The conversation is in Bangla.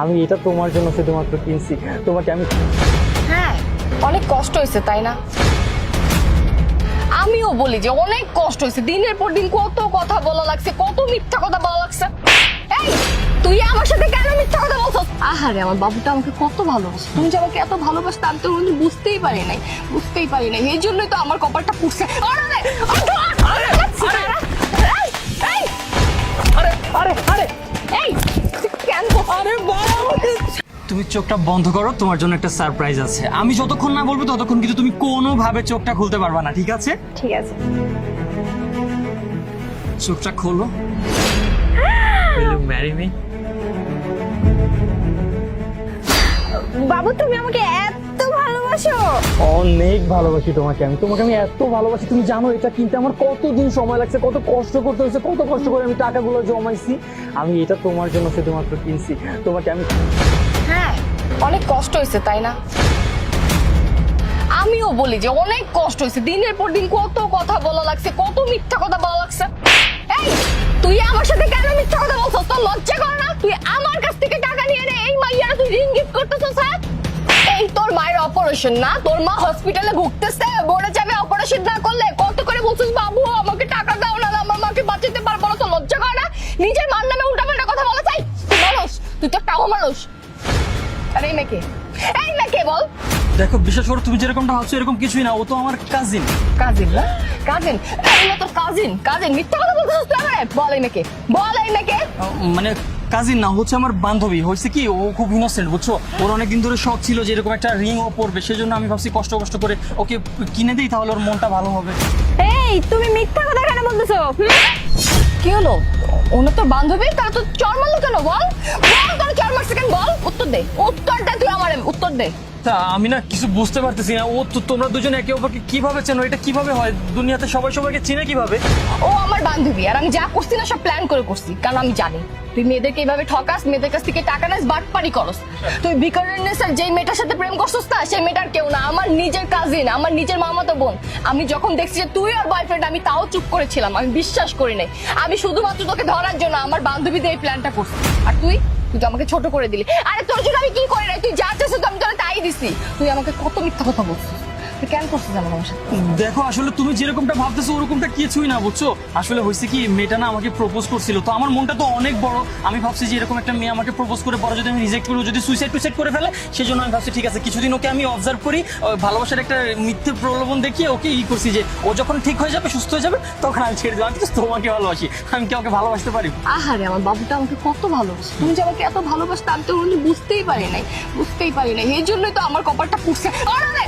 আমি এটা তোমার জন্য শুধুমাত্র কিনছি। তোমাকে আমি হ্যাঁ অনেক কষ্ট হয়েছে তাই না? আমিও বলি যে অনেক কষ্ট হয়েছে। দিনের পর দিন কত কথা বলা লাগছে কত মিথ্যা কথা বলা লাগছে। এই তুই আমার সাথে কেন মিথ্যা কথা বলছস? আহারে আমার বাবুটা আমাকে কত ভালোবাসে। তুমি যে আমাকে এত ভালোবাসতে আমি তো বুঝতেই পারি নাই। বুঝতেই পারি নাই। এই জন্যই তো আমার কপালটা পুড়ছে। আরে, তুমি চোখটা বন্ধ করো তোমার জন্য একটা সারপ্রাইজ আছে। আমি যতক্ষণ না বলব ততক্ষণ কিন্তু তুমি কোনোভাবে চোখটা খুলতে পারবা না ঠিক আছে? ঠিক আছে। চোখটা খোলো। ম্যারি মি বাবু তুমি আমাকে এত ভালোবাসো? অনেক ভালোবাসি তোমাকে আমি। তোমাকে আমি এত ভালোবাসি তুমি জানো এটা কিনতে আমার কতদিন সময় লাগছে কত কষ্ট করতে হয়েছে কত কষ্ট করে আমি টাকাগুলো জমাইছি। আমি এটা তোমার জন্য শুধুমাত্র কিনছি। তোমাকে আমি হ্যাঁ অনেক কষ্ট হয়েছে তাই না? আমিও বলি যে অনেক কষ্ট হয়েছে। দিনের পর দিন কত কথা বলা লাগছে কত মিথ্যা কথা বলা লাগছে। এই তুই আমার সাথে কেন মিথ্যা কথা বলছস? তোর লজ্জা কর না? তুই আমার কাছ থেকে টাকা নিয়ে নে এই মাইয়ারা তুই রিং গিফট করতেছস অপারেশন না? তোর মা হসপিটালে ভুগতেছে বলে যাবে অপারেশন না করলে কত করে বলছিস বাবু আমাকে টাকা দাও না আমার মাকে বাঁচাতে পারব না তোর লজ্জা করে না? নিজের মার নামে উল্টাপাল্টা কথা বলা চাই তুই মানুষ তুই তো টাও মানুষ। আরে এই মেয়েকে এই মেয়েকে বল। দেখো বিশেষ করে তুমি যেরকমটা ভাবছ এরকম কিছুই না ও তো আমার কাজিন কাজিন না? কাজিন এই তোর কাজিন কাজিন মিথ্যা কথা বলছিস তুই আমারে? বল এই মেয়েকে বল এই মেয়েকে। মানে কাজিন না, হচ্ছে আমার বান্ধবী, হয়েছে কি, ও খুব ইনোসেন্ট বুঝছ? ওর অনেকদিন ধরে শখ ছিল যে এরকম একটা রিং ও পরবে, সেজন্য আমি ভাবছি কষ্ট কষ্ট করে ওকে কিনে দিই, তাহলে ওর মনটা ভালো হবে। এই, তুমি মিথ্যা কথা কেন বলতেছো? কি হলো? ওনা তো বান্ধবী, তার তো চর কেন, বল? বল, তোর চর কেন, বল, উত্তর দে। উত্তরটা তুই উত্তর দে। তা আমি না কিছু বুঝতে পারতেছি না। ও তো তোমরা দুজন একে অপরকে কীভাবে চেনো? এটা কীভাবে হয়? দুনিয়াতে সবাই সবাইকে চিনে কীভাবে? ও আমার বান্ধবী আর আমি যা করছি না সব প্ল্যান করে করছি কারণ আমি জানি। তুই মেয়েদেরকে এইভাবে ঠকাস মেয়েদের কাছ থেকে টাকা নাস বাটপারি করস। তুই বিকারের স্যার যেই মেয়েটার সাথে প্রেম করছিস না সেই মেয়েটার কেউ না। আমার নিজের কাজিন আমার নিজের মামাতো বোন। আমি যখন দেখছি যে তুই আর বয়ফ্রেন্ড আমি তাও চুপ করেছিলাম আমি বিশ্বাস করি নাই। আমি শুধুমাত্র তোকে ধরার জন্য আমার বান্ধবীদের এই প্ল্যানটা করছি। আর তুই? তুই তো আমাকে ছোট করে দিলি। আরে তোর জন্য আমি কি করে নাই তুই যা চাইছিস তো আমি তোরা তাই দিছি। তুই আমাকে কত মিথ্যা কথা বলছিস? তুই কেন করছিস আমার আমার সাথে? দেখো আসলে তুমি যেরকমটা ভাবতেছো ওরকমটা কিছুই না বুঝছ? আসলে হয়েছে কি মেয়েটা না আমাকে প্রপোজ করছিল। তো আমার মনটা তো অনেক বড়। আমি ভাবছি যে এরকম একটা মেয়ে আমাকে প্রপোজ করে পরে যদি আমি রিজেক্ট করি যদি সুইসাইড টুইসাইড করে ফেলে সেই জন্য আমি ভাবছি ঠিক আছে কিছুদিন ওকে আমি অবজার্ভ করি ভালোবাসার একটা মিথ্যে প্রলোভন দেখিয়ে ওকে ই করছি যে ও যখন ঠিক হয়ে যাবে সুস্থ হয়ে যাবে তখন আমি ছেড়ে দেবো। আমি তো তোমাকে ভালোবাসি। আমি কি ওকে ভালোবাসতে পারি? আহারে আমার বাবুটা আমাকে কত ভালোবাসে। তুমি যে আমাকে এত ভালোবাসতে আমি তো বুঝতেই পারি নাই। বুঝতেই পারি নাই। এই জন্যই তো আমার কপালটা পুড়ছে। আরে,